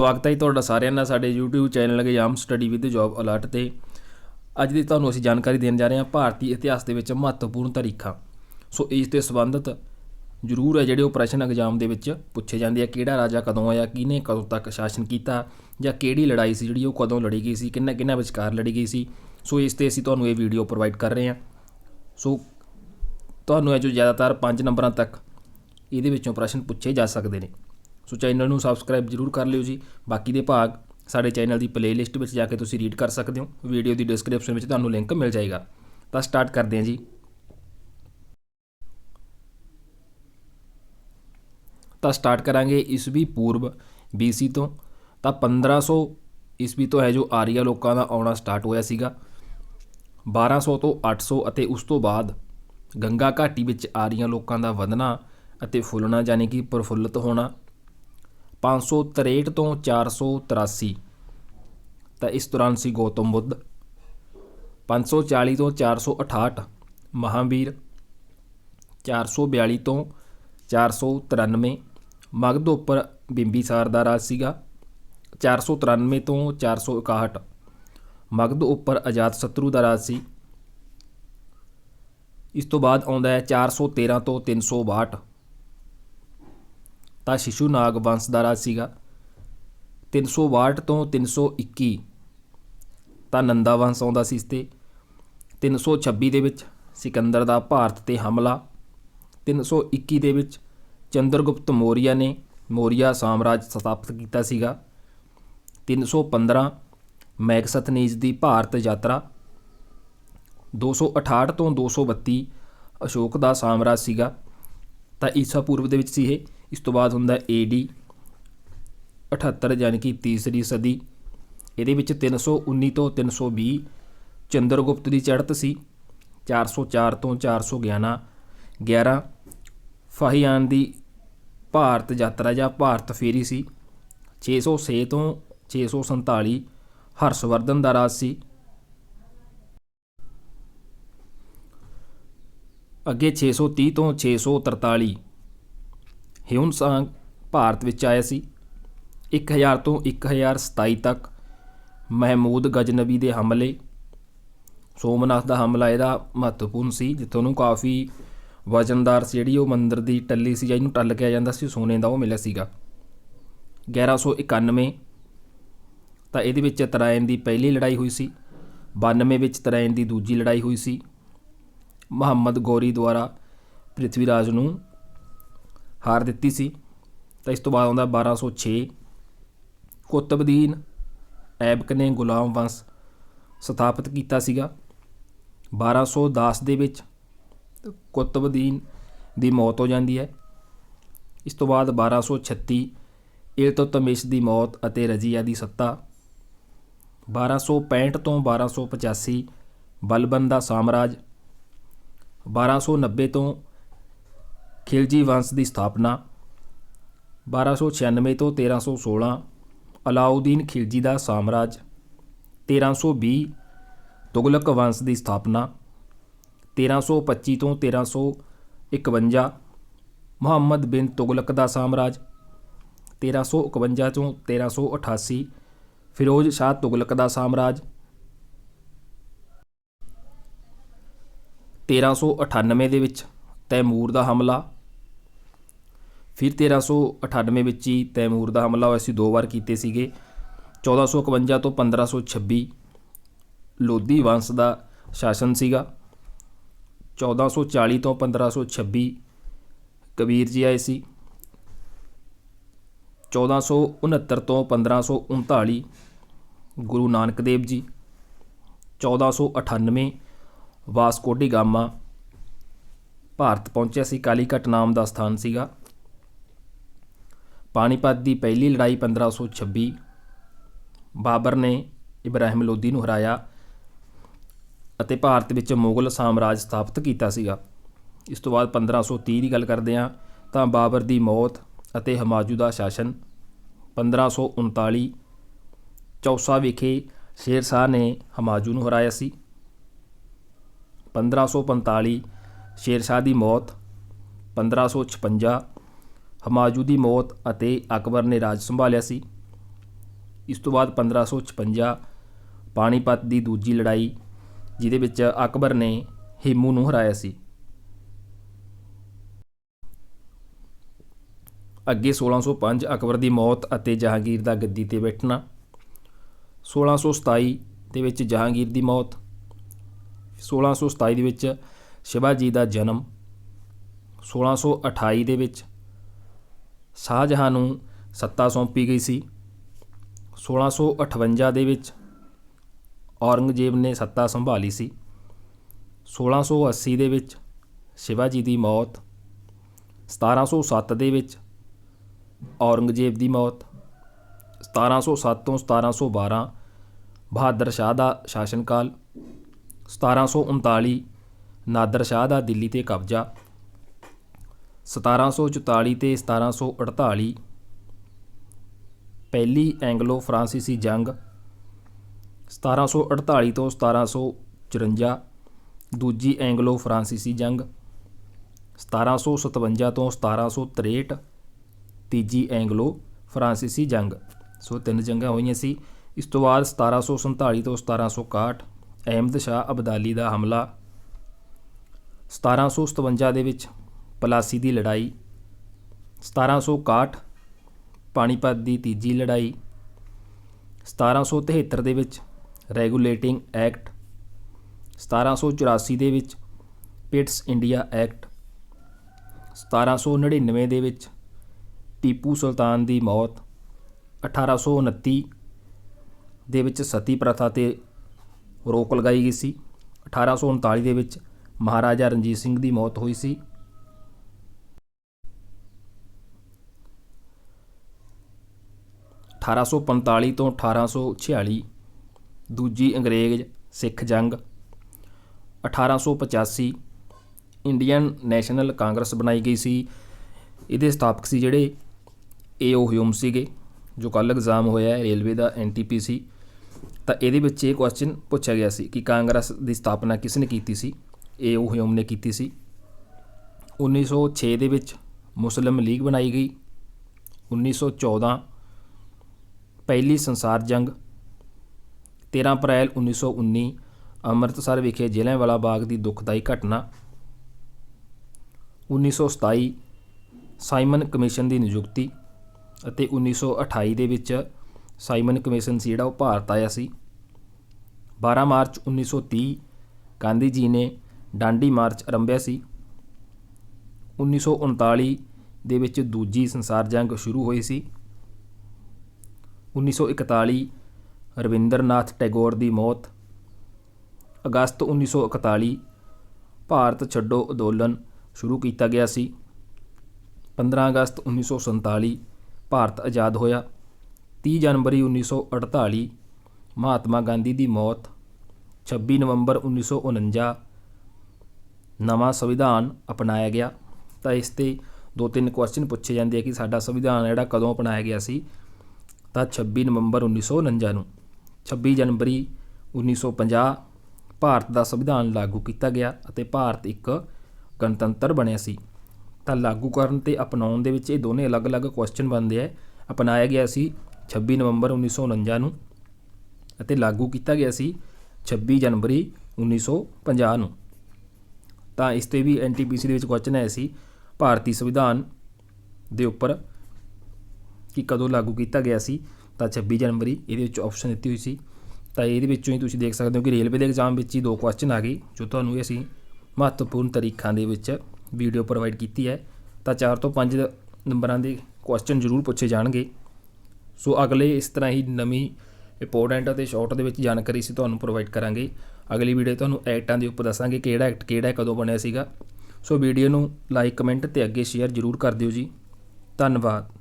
ਸਵਾਗਤ ਹੈ ਜੀ ਤੁਹਾਡਾ ਸਾਰਿਆਂ ਦਾ ਸਾਡੇ YouTube channel exam study with job alert ਤੇ। ਅੱਜ ਦੀ ਤੁਹਾਨੂੰ ਅਸੀਂ ਜਾਣਕਾਰੀ ਦੇਣ ਜਾ ਰਹੇ ਹਾਂ ਭਾਰਤੀ ਇਤਿਹਾਸ ਦੇ ਵਿੱਚ ਮਹੱਤਵਪੂਰਨ ਤਾਰੀਖਾਂ। ਸੋ ਇਸ ਤੇ ਸੰਬੰਧਿਤ ਜ਼ਰੂਰ ਹੈ ਜਿਹੜੇ ਉਹ ਪ੍ਰਸ਼ਨ ਐਗਜ਼ਾਮ ਦੇ ਵਿੱਚ ਪੁੱਛੇ ਜਾਂਦੇ ਆ, ਕਿਹੜਾ ਰਾਜਾ ਕਦੋਂ ਆਇਆ, ਕਿਹਨੇ ਕਦੋਂ ਤੱਕ ਸ਼ਾਸਨ ਕੀਤਾ, ਜਾਂ ਕਿਹੜੀ ਲੜਾਈ ਸੀ ਜਿਹੜੀ ਉਹ ਕਦੋਂ ਲੜੀ ਗਈ ਸੀ, ਕਿੰਨਾ ਕਿੰਨਾ ਵਿਚਕਾਰ ਲੜੀ ਗਈ ਸੀ। ਸੋ ਇਸ ਤੇ ਅਸੀਂ ਤੁਹਾਨੂੰ ਇਹ ਵੀਡੀਓ ਪ੍ਰੋਵਾਈਡ ਕਰ ਰਹੇ ਹਾਂ। ਸੋ ਤੁਹਾਨੂੰ ਇਹ ਜੋ ਜ਼ਿਆਦਾਤਰ 5 ਨੰਬਰਾਂ ਤੱਕ ਇਹਦੇ ਵਿੱਚੋਂ ਪ੍ਰਸ਼ਨ ਪੁੱਛੇ ਜਾ ਸਕਦੇ ਨੇ। ਸੋ ਚੈਨਲ ਨੂੰ ਸਬਸਕ੍ਰਾਈਬ ਜਰੂਰ ਕਰ ਲਿਓ ਜੀ। ਬਾਕੀ ਦੇ ਭਾਗ ਸਾਡੇ ਚੈਨਲ ਦੀ ਪਲੇਲਿਸਟ ਵਿੱਚ ਜਾ ਕੇ ਤੁਸੀਂ ਰੀਡ ਕਰ ਸਕਦੇ ਹੋ। ਵੀਡੀਓ ਦੀ ਡਿਸਕ੍ਰਿਪਸ਼ਨ ਵਿੱਚ ਤੁਹਾਨੂੰ ਲਿੰਕ ਮਿਲ ਜਾਏਗਾ। ਤਾਂ ਸਟਾਰਟ ਕਰਦੇ ਹਾਂ ਜੀ। ਤਾਂ ਸਟਾਰਟ ਕਰਾਂਗੇ ਈਸਵੀ ਪੂਰਬ BC ਤੋਂ। ਤਾਂ 1500 ਈਸਵੀ ਤੋਂ ਹੈ ਜੋ ਆਰੀਆ ਲੋਕਾਂ ਦਾ ਆਉਣਾ ਸਟਾਰਟ ਹੋਇਆ ਸੀਗਾ। 1200 ਤੋਂ 800 ਅਤੇ ਉਸ ਤੋਂ ਬਾਅਦ ਗੰਗਾ ਘਾਟੀ ਵਿੱਚ ਆਰੀਆ ਲੋਕਾਂ ਦਾ ਵਧਣਾ ਅਤੇ ਫੁੱਲਣਾ ਯਾਨੀ ਕਿ ਪ੍ਰਫੁੱਲਤ ਹੋਣਾ। 563 ਤੋਂ 483 ਤਾਂ ਇਸ ਦੌਰਾਨ ਸੀ ਗੌਤਮ ਬੁੱਧ। 540 ਤੋਂ 468 ਮਹਾਵੀਰ। 442 ਤੋਂ 493 ਮਗਧ ਉੱਪਰ ਬਿੰਬੀਸਾਰ ਦਾ ਰਾਜ ਸੀਗਾ। 493 ਤੋਂ 461 ਮਗਧ ਉੱਪਰ ਆਜ਼ਾਦ ਸ਼ਤਰੂ ਦਾ ਰਾਜ ਸੀ। ਇਸ ਤੋਂ ਬਾਅਦ ਆਉਂਦਾ ਹੈ 413 ਤੋਂ 362 ਤਾਂ ਸ਼ਿਸ਼ੂ ਨਾਗ ਵੰਸ਼ ਦਾ ਰਾਜ ਸੀਗਾ। 362 ਤੋਂ 321 ਤਾਂ ਨੰਦਾ ਵੰਸ਼ ਆਉਂਦਾ ਸੀ ਇਸ ਤੇ। 326 ਦੇ ਵਿੱਚ ਸਿਕੰਦਰ ਦਾ ਭਾਰਤ ਤੇ ਹਮਲਾ। 321 ਦੇ ਵਿੱਚ ਚੰਦਰਗੁਪਤ ਮੌਰੀਆ ਨੇ ਮੌਰੀਆ ਸਾਮਰਾਜ ਸਥਾਪਿਤ ਕੀਤਾ ਸੀਗਾ। 315 ਮੈਗਸਥਨੀਜ ਦੀ ਭਾਰਤ ਯਾਤਰਾ। 268 ਤੋਂ 232 ਅਸ਼ੋਕ ਦਾ ਸਾਮਰਾਜ ਸੀਗਾ। ਤਾਂ ਈਸਾ ਪੂਰਵ ਦੇ ਵਿੱਚ ਸੀ ਇਹ। ਇਸ ਤੋਂ ਬਾਅਦ ਹੁੰਦਾ ਏਡੀ 78 ਯਾਨੀ ਕਿ ਤੀਸਰੀ ਸਦੀ। ਇਹਦੇ ਵਿੱਚ 319 ਤੋਂ 320 ਚੰਦਰਗੁਪਤ ਦੀ ਚੜ੍ਹਤ ਸੀ। 404 ਤੋਂ 411 11 ਫਾਹੀਆਨ ਦੀ ਭਾਰਤ ਯਾਤਰਾ ਜਾਂ ਭਾਰਤ ਫੇਰੀ ਸੀ। 606 ਤੋਂ 647 ਹਰਸ਼ਵਰਧਨ ਦਾ ਰਾਜ ਸੀ। ਅੱਗੇ 630 ਤੋਂ 643 ਹਿਉਨ ਸਾਂਗ ਭਾਰਤ ਵਿੱਚ ਆਇਆ ਸੀ। 1000 ਤੋਂ 1027 ਤੱਕ ਮਹਿਮੂਦ ਗਜਨਬੀ ਦੇ ਹਮਲੇ। ਸੋਮਨਾਥ ਦਾ ਹਮਲਾ ਇਹਦਾ ਮਹੱਤਵਪੂਰਨ ਸੀ, ਜਿੱਥੋਂ ਨੂੰ ਕਾਫੀ ਵਜਨਦਾਰ ਸੀ ਜਿਹੜੀ ਉਹ ਮੰਦਰ ਦੀ ਟੱਲੀ ਸੀ ਜਾਂ ਇਹਨੂੰ ਟੱਲ ਕਿਹਾ ਜਾਂਦਾ ਸੀ, ਸੋਨੇ ਦਾ ਉਹ ਮਿਲਿਆ ਸੀਗਾ। 1191 ਤਾਂ ਇਹਦੇ ਵਿੱਚ ਤਰਾਇਨ ਦੀ ਪਹਿਲੀ ਲੜਾਈ ਹੋਈ ਸੀ। 92 ਵਿੱਚ ਤਰਾਇਨ ਦੀ ਦੂਜੀ ਲੜਾਈ ਹੋਈ ਸੀ। ਮੁਹੰਮਦ ਗੌਰੀ ਦੁਆਰਾ ਪ੍ਰਿਥਵੀਰਾਜ ਨੂੰ ਹਾਰ ਦਿੱਤੀ ਸੀ। ਤਾਂ ਇਸ ਤੋਂ ਬਾਅਦ ਆਉਂਦਾ 1206 ਕੁਤਬਦੀਨ ਐਬਕ ਨੇ ਗੁਲਾਮ ਵੰਸ਼ ਸਥਾਪਿਤ ਕੀਤਾ ਸੀਗਾ। 1210 ਦੇ ਵਿੱਚ ਕੁਤਬਦੀਨ ਦੀ ਮੌਤ ਹੋ ਜਾਂਦੀ ਹੈ। ਇਸ ਤੋਂ ਬਾਅਦ 1236 ਇਲਤੁਤਮਿਸ਼ ਦੀ ਮੌਤ ਅਤੇ ਰਜ਼ੀਆ ਦੀ ਸੱਤਾ। 1265 ਤੋਂ 1285 ਬਲਬਨ ਦਾ ਸਾਮਰਾਜ। 1290 ਤੋਂ ਖਿਲਜੀ ਵੰਸ਼ ਦੀ ਸਥਾਪਨਾ 1296 ਤੋਂ 1316 ਅਲਾਉਦੀਨ ਖਿਲਜੀ ਦਾ ਸਾਮਰਾਜ 1320 ਤੁਗਲਕ ਵੰਸ਼ ਦੀ ਸਥਾਪਨਾ 1325 ਤੋਂ 1351 ਮੁਹੰਮਦ ਬਿਨ ਤੁਗਲਕ ਦਾ ਸਾਮਰਾਜ 1351 ਤੋਂ 1388 ਫਿਰੋਜ਼ ਸ਼ਾਹ ਤੁਗਲਕ ਦਾ ਸਾਮਰਾਜ 1398 ਦੇ ਵਿੱਚ ਤੈਮੂਰ ਦਾ ਹਮਲਾ ਫਿਰ 1398 ਵਿੱਚ ਹੀ ਤੈਮੂਰ ਦਾ ਹਮਲਾ ਹੋਇਆ ਸੀ, ਦੋ ਵਾਰ ਕੀਤੇ ਸੀਗੇ। 1451 ਤੋਂ 1526 ਲੋਧੀ ਵੰਸ਼ ਦਾ ਸ਼ਾਸਨ ਸੀਗਾ। 1440 ਤੋਂ 1526 ਕਬੀਰ ਜੀ ਆਏ ਸੀ। 1469 ਤੋਂ 1539 Guru Nanak Dev ji. 1498 Vasco da Gama Bharat ਪਹੁੰਚਿਆ ਸੀ, ਕਾਲੀਕਟ ਨਾਮ ਦਾ ਸਥਾਨ ਸੀਗਾ। ਪਾਣੀਪਤ ਦੀ ਪਹਿਲੀ ਲੜਾਈ 1526 ਬਾਬਰ ਨੇ ਇਬਰਾਹਿਮ ਲੋਦੀ ਨੂੰ ਹਰਾਇਆ ਅਤੇ ਭਾਰਤ ਵਿੱਚ ਮੁਗਲ ਸਾਮਰਾਜ ਸਥਾਪਿਤ ਕੀਤਾ ਸੀਗਾ। ਇਸ ਤੋਂ ਬਾਅਦ 1530 ਦੀ ਗੱਲ ਕਰਦੇ ਹਾਂ ਤਾਂ ਬਾਬਰ ਦੀ ਮੌਤ ਅਤੇ ਹਮਾਜੂ ਦਾ ਸ਼ਾਸਨ 1539 ਚੌਸਾ ਵਿਖੇ ਸ਼ੇਰ ਸ਼ਾਹ ਨੇ ਹਮਾਜੂ ਨੂੰ ਹਰਾਇਆ ਸੀ। 1545 ਸ਼ੇਰ ਸ਼ਾਹ ਦੀ ਮੌਤ 1556 ਹਮਾਜੂ ਦੀ ਮੌਤ ਅਤੇ ਅਕਬਰ ਨੇ ਰਾਜ ਸੰਭਾਲਿਆ ਸੀ। ਇਸ ਤੋਂ ਬਾਅਦ 1556 ਪਾਣੀਪਤ ਦੀ ਦੂਜੀ ਲੜਾਈ, ਜਿਹਦੇ ਵਿੱਚ ਅਕਬਰ ਨੇ ਹਿਮੂ ਨੂੰ ਹਰਾਇਆ ਸੀ। ਅੱਗੇ 1605 ਅਕਬਰ ਦੀ ਮੌਤ ਅਤੇ ਜਹਾਂਗੀਰ ਦਾ ਗੱਦੀ ਤੇ ਬੈਠਣਾ। 1627 ਦੇ ਵਿੱਚ ਜਹਾਂਗੀਰ ਦੀ ਮੌਤ। 1627 ਦੇ ਵਿੱਚ ਸ਼ਿਵਾਜੀ ਦਾ ਜਨਮ। 1628 ਦੇ ਵਿੱਚ ਸ਼ਾਹਜਹਾਂ ਨੂੰ ਸੱਤਾ ਸੌਂਪੀ ਗਈ ਸੀ। 1658 ਦੇ ਵਿੱਚ ਔਰੰਗਜ਼ੇਬ ਨੇ ਸੱਤਾ ਸੰਭਾਲੀ ਸੀ। 1680 ਦੇ ਵਿੱਚ ਸ਼ਿਵਾਜੀ ਦੀ ਮੌਤ। 1707 ਦੇ ਵਿੱਚ ਔਰੰਗਜ਼ੇਬ ਦੀ ਮੌਤ। 1707 ਤੋਂ 1712 ਬਹਾਦਰ ਸ਼ਾਹ ਦਾ ਸ਼ਾਸਨਕਾਲ। 1739 ਨਾਦਰ ਸ਼ਾਹ ਦਾ ਦਿੱਲੀ ਤੇ ਕਬਜ਼ਾ। 1744 ਤੇ 1748 ਪਹਿਲੀ ਐਂਗਲੋ ਫਰਾਂਸੀਸੀ ਜੰਗ 1748 ਤੋਂ 1754 ਦੂਜੀ ਐਂਗਲੋ ਫਰਾਂਸੀਸੀ ਜੰਗ 1757 ਤੋਂ 1763 ਤੀਜੀ ਐਂਗਲੋ ਫਰਾਂਸੀਸੀ ਜੰਗ। ਸੋ ਤਿੰਨ ਜੰਗਾਂ ਹੋਈਆਂ ਸੀ। ਇਸ ਤੋਂ ਬਾਅਦ 1747 ਤੋਂ 1761 ਅਹਿਮਦ ਸ਼ਾਹ ਅਬਦਾਲੀ ਦਾ ਹਮਲਾ। 1757 ਦੇ ਵਿੱਚ ਪਲਾਸੀ ਦੀ ਲੜਾਈ 1761 ਪਾਣੀਪਤ ਦੀ ਤੀਜੀ ਲੜਾਈ 1773 ਦੇ ਵਿੱਚ ਰੈਗੂਲੇਟਿੰਗ ਐਕਟ 1784 ਦੇ ਵਿੱਚ ਪਿਟਸ ਇੰਡੀਆ ਐਕਟ 1799 ਦੇ ਵਿੱਚ ਟੀਪੂ ਸੁਲਤਾਨ ਦੀ ਮੌਤ 1829 ਦੇ ਵਿੱਚ ਸਤੀ ਪ੍ਰਥਾ ਤੇ ਰੋਕ ਲਗਾਈ ਗਈ ਸੀ 1839 ਦੇ ਵਿੱਚ ਮਹਾਰਾਜਾ ਰਣਜੀਤ ਸਿੰਘ ਦੀ ਮੌਤ ਹੋਈ ਸੀ ਅਠਾਰਾਂ ਸੌ ਪੰਤਾਲੀ ਤੋਂ 1846 ਦੂਜੀ ਅੰਗਰੇਜ਼ ਸਿੱਖ ਜੰਗ 1885 ਇੰਡੀਅਨ ਨੈਸ਼ਨਲ ਕਾਂਗਰਸ ਬਣਾਈ ਗਈ ਸੀ। ਇਹਦੇ ਸਥਾਪਕ ਸੀ ਜਿਹੜੇ ਏ ਓ ਹਿਊਮ ਸੀਗੇ, ਜੋ ਕੱਲ ਐਗਜ਼ਾਮ ਹੋਇਆ ਹੈ ਰੇਲਵੇ ਦਾ ਐਨਟੀਪੀਸੀ ਤਾਂ ਇਹਦੇ ਵਿੱਚ ਇਹ ਕੁਐਸਚਨ ਪੁੱਛਿਆ ਗਿਆ ਸੀ ਕਿ ਕਾਂਗਰਸ ਦੀ ਸਥਾਪਨਾ ਕਿਸ ਨੇ ਕੀਤੀ ਸੀ? ਏ ਓ ਹਿਊਮ ਨੇ ਕੀਤੀ ਸੀ। 1906 ਦੇ ਵਿੱਚ ਮੁਸਲਿਮ ਲੀਗ ਬਣਾਈ ਗਈ। 1914 ਪਹਿਲੀ ਸੰਸਾਰ ਜੰਗ 13 ਅਪ੍ਰੈਲ 1919 ਅੰਮ੍ਰਿਤਸਰ ਵਿਖੇ ਜਲਿਆਂਵਾਲਾ ਬਾਗ ਦੀ ਦੁਖਦਾਈ ਘਟਨਾ 1927 ਸਾਈਮਨ ਕਮਿਸ਼ਨ ਦੀ ਨਿਯੁਕਤੀ ਅਤੇ 1928 ਦੇ ਵਿੱਚ ਸਾਈਮਨ ਕਮਿਸ਼ਨ ਸੀ ਜਿਹੜਾ ਉਹ ਭਾਰਤ ਆਇਆ ਸੀ। 12 ਮਾਰਚ 1930 ਗਾਂਧੀ ਜੀ ਨੇ ਡਾਂਡੀ ਮਾਰਚ ਆਰੰਭਿਆ ਸੀ। 1939 ਦੇ ਵਿੱਚ ਦੂਜੀ ਸੰਸਾਰ ਜੰਗ ਸ਼ੁਰੂ ਹੋਈ ਸੀ। 1941 ਰਵਿੰਦਰਨਾਥ ਟੈਗੋਰ ਦੀ ਮੌਤ। ਅਗਸਤ 1941 ਭਾਰਤ ਛੱਡੋ ਅੰਦੋਲਨ ਸ਼ੁਰੂ ਕੀਤਾ ਗਿਆ ਸੀ। 15 ਅਗਸਤ 1947 ਭਾਰਤ ਆਜ਼ਾਦ ਹੋਇਆ। 30 ਜਨਵਰੀ 1948 ਮਹਾਤਮਾ ਗਾਂਧੀ ਦੀ ਮੌਤ। 26 ਨਵੰਬਰ 1949 ਨਵਾਂ ਸੰਵਿਧਾਨ ਅਪਣਾਇਆ ਗਿਆ। ਤਾਂ ਇਸ ਤੇ ਦੋ ਤਿੰਨ ਕੁਐਸਚਨ ਪੁੱਛੇ ਜਾਂਦੇ ਆ ਕਿ ਸਾਡਾ ਸੰਵਿਧਾਨ ਜਿਹੜਾ ਕਦੋਂ ਅਪਣਾਇਆ ਗਿਆ ਸੀ? ਤਾਂ 26 ਨਵੰਬਰ 1949 ਨੂੰ। 26 ਜਨਵਰੀ 1950 ਭਾਰਤ ਦਾ ਸੰਵਿਧਾਨ ਲਾਗੂ ਕੀਤਾ ਗਿਆ ਅਤੇ ਭਾਰਤ ਇੱਕ ਗਣਤੰਤਰ ਬਣਿਆ ਸੀ। ਤਾਂ ਲਾਗੂ ਕਰਨ ਤੇ ਅਪਣਾਉਣ ਦੇ ਵਿੱਚ ਇਹ ਦੋਨੇ ਅਲੱਗ-ਅਲੱਗ ਕੁਐਸਚਨ ਬਣਦੇ ਆ। ਅਪਣਾਇਆ ਗਿਆ ਸੀ 26 ਨਵੰਬਰ 1949 ਨੂੰ ਅਤੇ ਲਾਗੂ ਕੀਤਾ ਗਿਆ ਸੀ 26 ਜਨਵਰੀ 1950 ਨੂੰ। ਤਾਂ ਇਸ ਤੇ ਵੀ ਐਨਟੀਪੀਸੀ ਦੇ ਵਿੱਚ ਕੁਐਸਚਨ ਆਇਆ ਸੀ। ਭਾਰਤੀ ਸੰਵਿਧਾਨ ਦੇ ਉੱਪਰ ਕਿ ਕਦੋਂ ਲਾਗੂ ਕੀਤਾ ਗਿਆ ਸੀ, ਤਾਂ 26 ਜਨਵਰੀ ਇਹਦੇ ਵਿੱਚ ਆਪਸ਼ਨ ਦਿੱਤੀ ਹੋਈ ਸੀ। ਤਾਂ ਇਹਦੇ ਵਿੱਚੋਂ ਹੀ ਤੁਸੀਂ ਦੇਖ ਸਕਦੇ ਹੋ ਕਿ ਰੇਲਵੇ ਦੇ ਐਗਜ਼ਾਮ ਵਿੱਚ ਹੀ ਦੋ ਕੁਐਸਚਨ ਆ ਗਏ, ਜੋ ਤੁਹਾਨੂੰ ਇਹ ਅਸੀਂ ਮਹੱਤਵਪੂਰਨ ਤਰੀਕਾਂ ਦੇ ਵਿੱਚ ਵੀਡੀਓ ਪ੍ਰੋਵਾਈਡ ਕੀਤੀ ਹੈ। ਤਾਂ 4 ਤੋਂ 5 ਨੰਬਰਾਂ ਦੇ ਕੁਐਸਚਨ ਜ਼ਰੂਰ ਪੁੱਛੇ ਜਾਣਗੇ। ਸੋ ਅਗਲੇ ਇਸ ਤਰ੍ਹਾਂ ਹੀ ਨਵੀਂ ਇੰਪੋਰਟੈਂਟ ਅਤੇ ਸ਼ਾਰਟ ਦੇ ਵਿੱਚ ਜਾਣਕਾਰੀ ਸੀ ਤੁਹਾਨੂੰ ਪ੍ਰੋਵਾਈਡ ਕਰਾਂਗੇ। ਅਗਲੀ ਵੀਡੀਓ ਤੁਹਾਨੂੰ ਐਕਟਾਂ ਦੇ ਉੱਪਰ ਦੱਸਾਂਗੇ ਕਿਹੜਾ ਐਕਟ ਕਿਹੜਾ ਕਦੋਂ ਬਣਿਆ ਸੀਗਾ। ਸੋ ਵੀਡੀਓ ਨੂੰ ਲਾਈਕ ਕਮੈਂਟ ਤੇ ਅੱਗੇ ਸ਼ੇਅਰ ਜ਼ਰੂਰ ਕਰ ਦਿਓ ਜੀ। ਧੰਨਵਾਦ।